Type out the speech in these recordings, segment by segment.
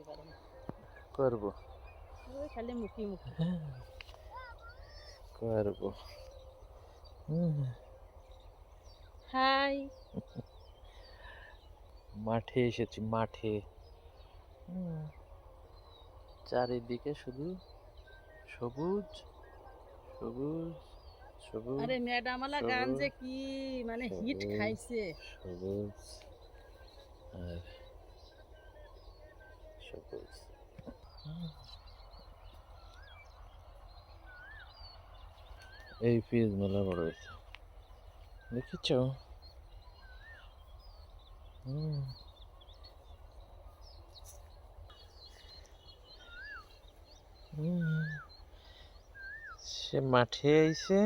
করতে পারে না করব। খালি মুখি মুখি। করব। হাই। মাঠে এসেছি মাঠে। চারিদিকে শুধু সবুজ সবুজ সবুজ আরে ম্যাডামালা গান যে কি মানে হিট খাইছে। সবুজ। আর সবুজ এই পিস মেলা বড় হয়েছে। দেখেছ। হুম। সে মাঠে আইছে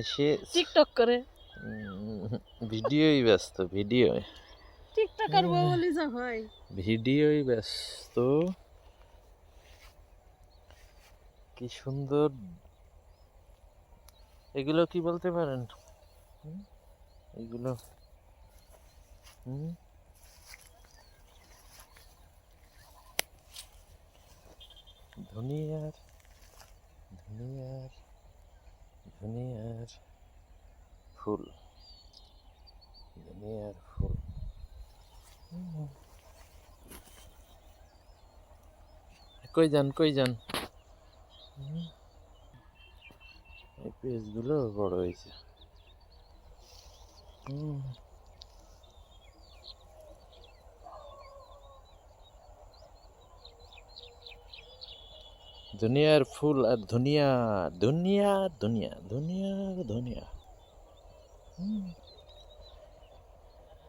এসে টিকটক করে। ভিডিওই ব্যস্ত ভিডিও টিকটক করব বলি যা হয় ভিডিওই ব্যস্ত কি সুন্দর এগুলো কি বলতে পারেন? এগুলো হুম? ধনিয়ার ধনিয়ার ধনিয়ার ফুল ধনিয়ার। কই যান কই যান। এই পেজগুলো বড় হয়েছে হুম। দুনিয়ার ফুল আর ধনিয়া দুনিয়া দুনিয়া দুনিয়া ধনিয়া হুম।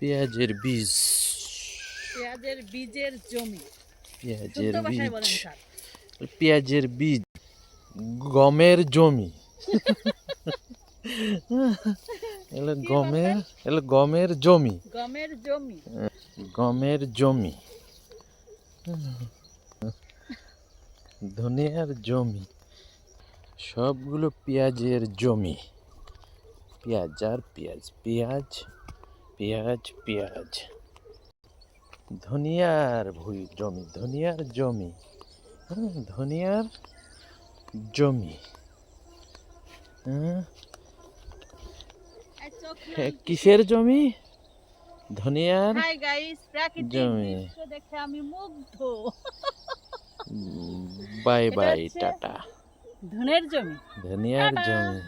পেঁয়াজের বীজ। পেঁয়াজের বীজের জমি। পেঁয়াজের বীজ। পেঁয়াজের বীজ। গমের জমি। এলো গমের এলো গমের জমি। গমের জমি। গমের জমি। ধনিয়ার জমি। সবগুলো পেঁয়াজের জমি। পেঁয়াজ আর পেঁয়াজ। পেঁয়াজ পেঁয়াজ পেঁয়াজ। ধনিয়ার ভুই জমি ধনিয়ার জমি। ধনিয়ার জমি। কিসের জমি? ধনিয়ার জমি। দেখে আমি মুগ্ধ। Bye bye tata. ধনের জমি। ধনিয়ার জমি।